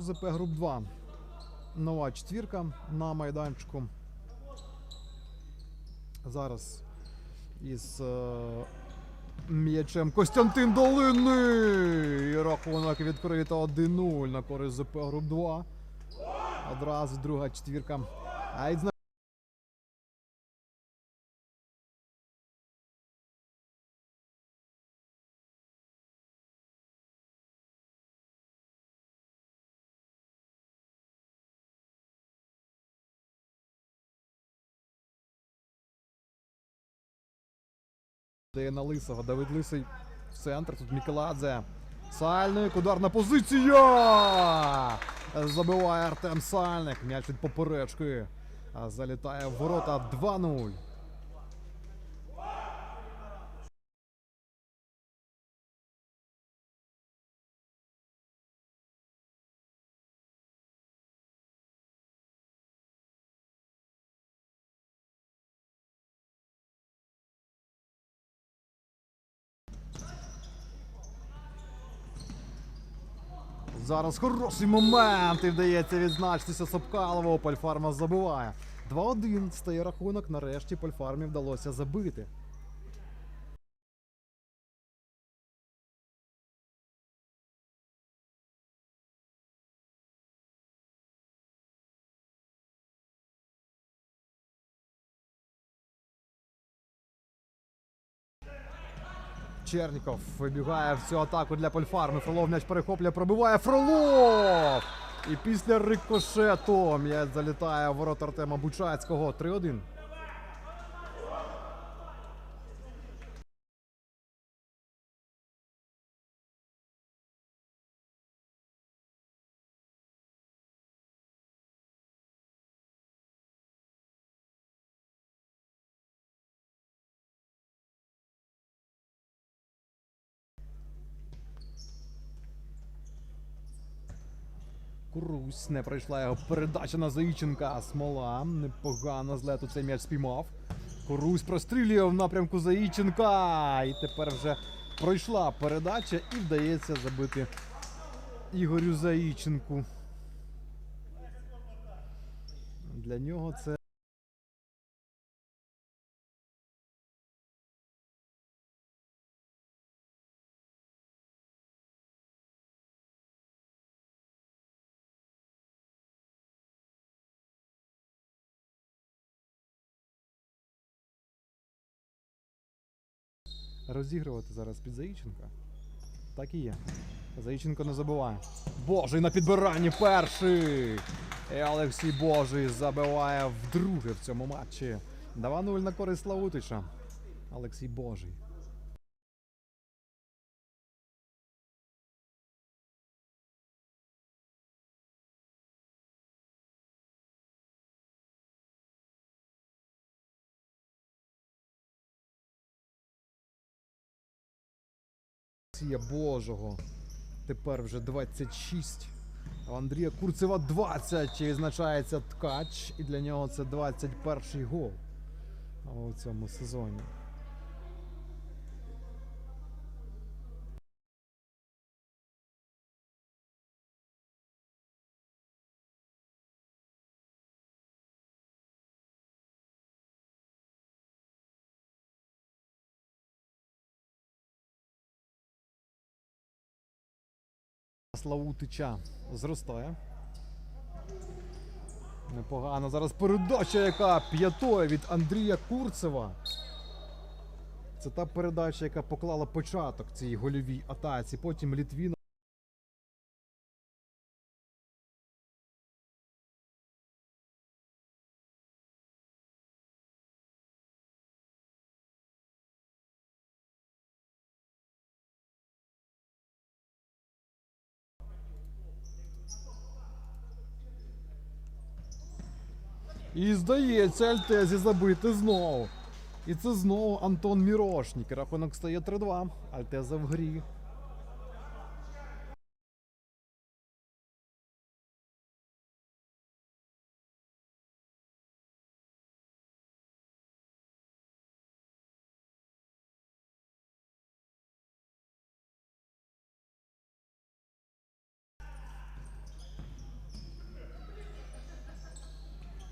УЗП Груп 2. Нова четвірка на майданчику. Зараз із е, м'ячем Костянтин Долинний. Рахунок відкрито 1-0 на користь ЗП Груп 2. Одразу друга четвірка. Дає на Лисого. Давид Лисий в центр. Тут Мікеладзе. Сальник. Ударна позиція. Забиває Артем Сальник. М'яч від поперечки. Залітає в ворота 2-0. Зараз хороший момент і вдається відзначитися Сапкалову. Польфарма забиває. 2-1 стає рахунок. Нарешті Польфармі вдалося забити. Черніков вибігає в цю атаку для Польфарми. Фролов м'яч перехоплює, пробиває Фролов! І після рикошету м'яч залітає в ворот Артема Бучацького. 3-1. Курусь не пройшла його передача на Заїченка. Смола непогано з лету цей м'яч спіймав. Крусь прострілює в напрямку Заїченка. І тепер вже пройшла передача і вдається забити Ігорю Заїченку. Для нього це. Розігрувати зараз під Заїченка. Так і є. Заїченко не забиває. Божий на підбиранні перший. І Олексій Божий забиває вдруге в цьому матчі. 2-0 на користь Славутича. Олексій Божий. Олексія Божого. Тепер вже 26. А Андрія Курцева 20. І відзначається ткач. І для нього це 21 гол у цьому сезоні. Славутича зростає. Непогано. Зараз передача, яка п'ятою від Андрія Курцева. Це та передача, яка поклала початок цій гольовій атаці. Потім Літвіна. І здається, Альтезі забити знову. І це знову Антон Мірошник. Рахунок стає 3-2. Альтеза в грі.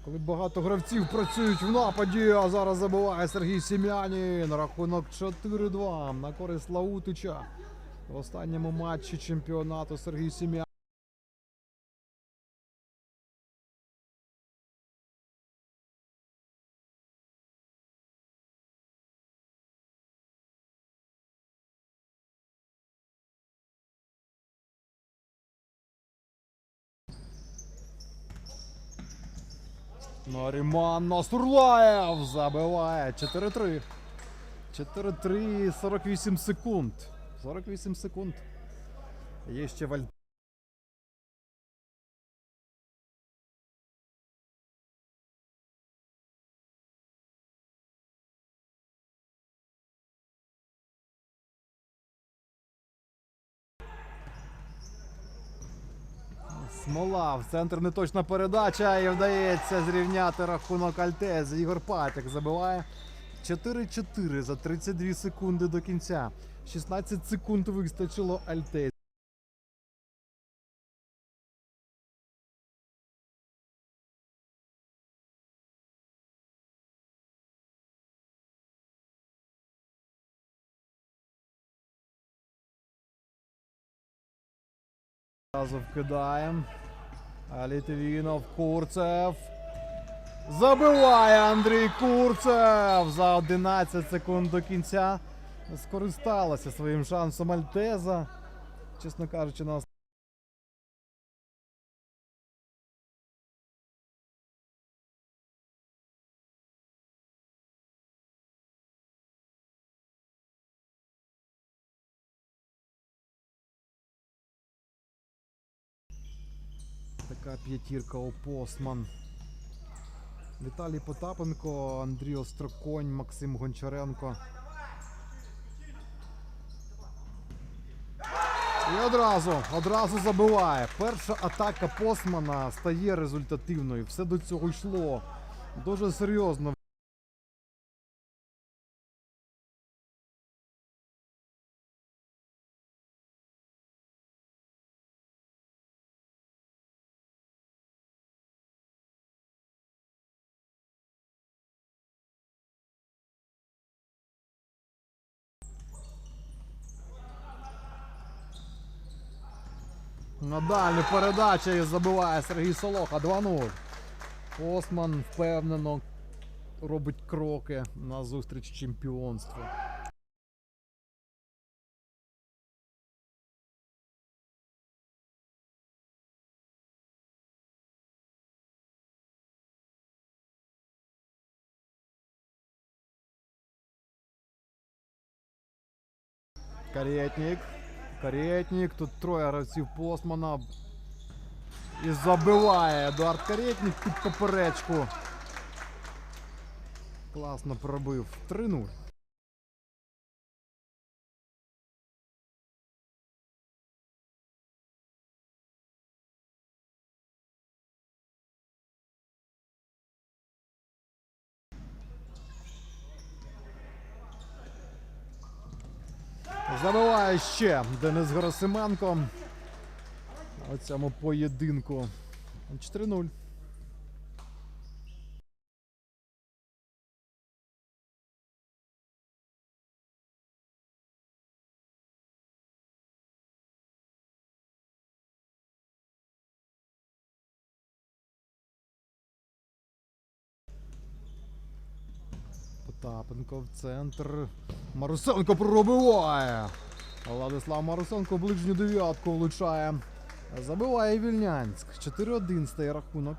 Коли багато гравців працюють в нападі, а зараз забиває Сергій Сім'янін. Рахунок 4-2 на користь Лаутича. В останньому матчі чемпіонату Сергій Сім'янін. Наріман Насурлаєв забиває 4-3. 4-3, 48 секунд. 48 секунд. Є ще Валь. Смола в центр неточна передача і вдається зрівняти рахунок Альтез. Ігор Патик забиває 4-4 за 32 секунди до кінця. 16 секунд вистачило Альтез. Разу вкидаємо. Літвінов, Курцев. Забиває Андрій Курцев за 11 секунд до кінця. Скористалася своїм шансом Альтеза. Чесно кажучи, нас. Така п'ятірка Опосман. Віталій Потапенко, Андрій Остроконь, Максим Гончаренко. І одразу, одразу забиває. Перша атака Посмана стає результативною. Все до цього йшло. Дуже серйозно. На дальню передача і забиває Сергій Солоха 2-0. Постман впевнено робить кроки на зустріч чемпіонству. Каретник. Каретник. Тут троє гравців Постмана. І забиває Едуард Каретник під поперечку. Класно пробив. 3-0. Забиває ще Денис Герасименко у цьому поєдинку. 4-0. Потапенко в центр. Марусенко пробиває. Владислав Марусенко ближню дев'ятку влучає. Забиває Вільнянськ. 4-1 стає рахунок.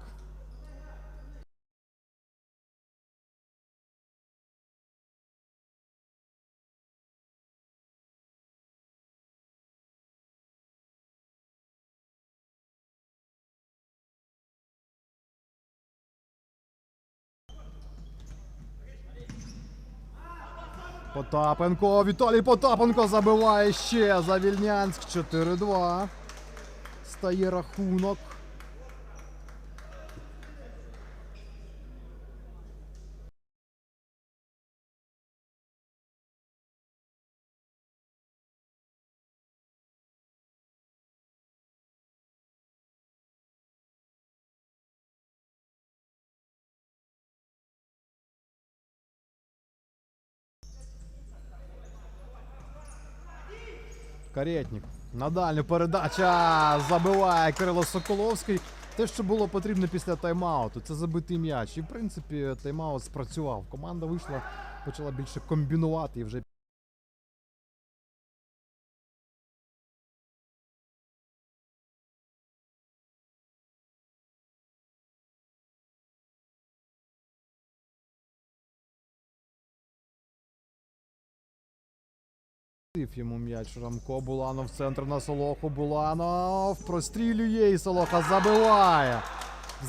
Потапенко, Віталій Потапенко забиває ще за Вільнянськ 4-2. Стає рахунок. Каретник. На дальню передача забиває Кирило Соколовський. Те, що було потрібно після тайм-ауту, це забитий м'яч. І в принципі тайм-аут спрацював. Команда вийшла, почала більше комбінувати і вже йому м'яч Рамко Буланов в центр на Солоху. Буланов прострілює і Солоха забиває.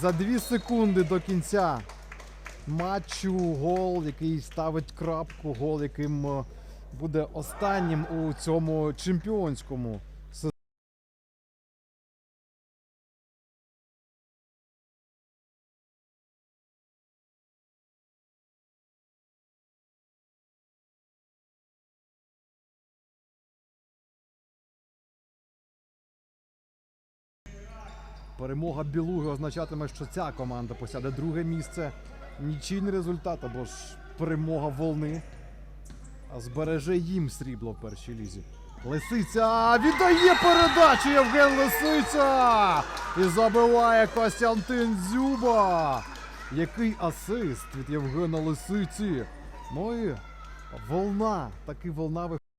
За дві секунди до кінця матчу гол, який ставить крапку, гол, яким е, буде останнім у цьому чемпіонському Перемога Білуги означатиме, що ця команда посяде друге місце. Нічийний результат або ж перемога волни. А збереже їм срібло в першій лізі. Лисиця віддає передачу Євген Лисиця! І забиває Костянтин Дзюба. Який асист від Євгена Лисиці. Ну і волна. Таки волна виходить.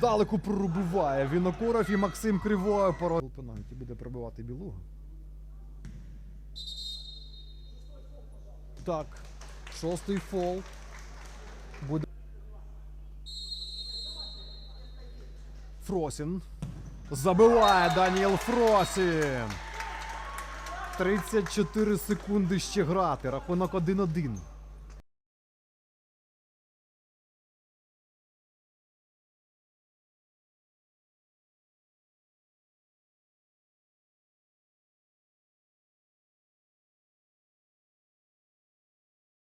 Здалеку пробиває Вінокуров і Максим Кривою поро... Пенальті буде пробивати білуга. Так, шостий фол. Буде. Фросін. Забиває Даніел Фросін. 34 секунди ще грати. Рахунок 1-1.